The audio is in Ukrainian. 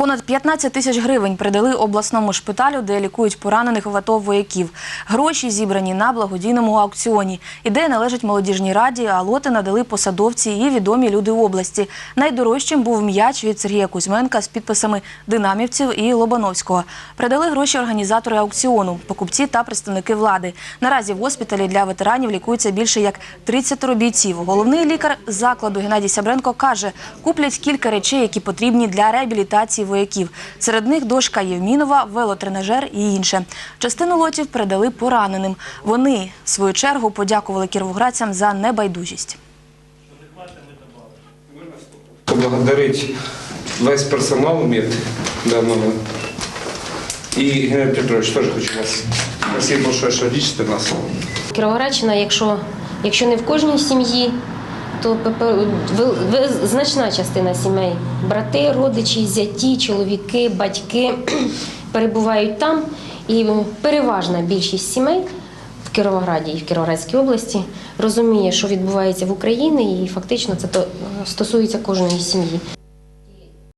Понад 15 тисяч гривень придали обласному шпиталю, де лікують поранених в АТО вояків. Гроші зібрані на благодійному аукціоні. Ідея належить молодіжній раді, а лоти надали посадовці і відомі люди області. Найдорожчим був м'яч від Сергія Кузьменка з підписами динамівців і Лобановського. Придали гроші організатори аукціону, покупці та представники влади. Наразі в госпіталі для ветеранів лікується більше як 30 бійців. Головний лікар закладу Геннадій Сябренко каже, куплять кілька речей, які потрібні для реабілітації вояків. Серед них дошка Євмінова, велотренажер і інше. Частину лотів передали пораненим. Вони, в свою чергу, подякували кіровоградцям за небайдужість. поблагодарить весь персонал МЕД данного. И, Геннадий Петрович, тоже хочу вас. Спасибо большое, что лечите нас. Кіровоградщина, якщо, якщо не в кожній сім'ї, то значна частина сімей, брати, родичі, зяті, чоловіки, батьки перебувають там. І переважна більшість сімей в Кіровограді і в Кіровоградській області розуміє, що відбувається в Україні, і фактично це то- стосується кожної сім'ї.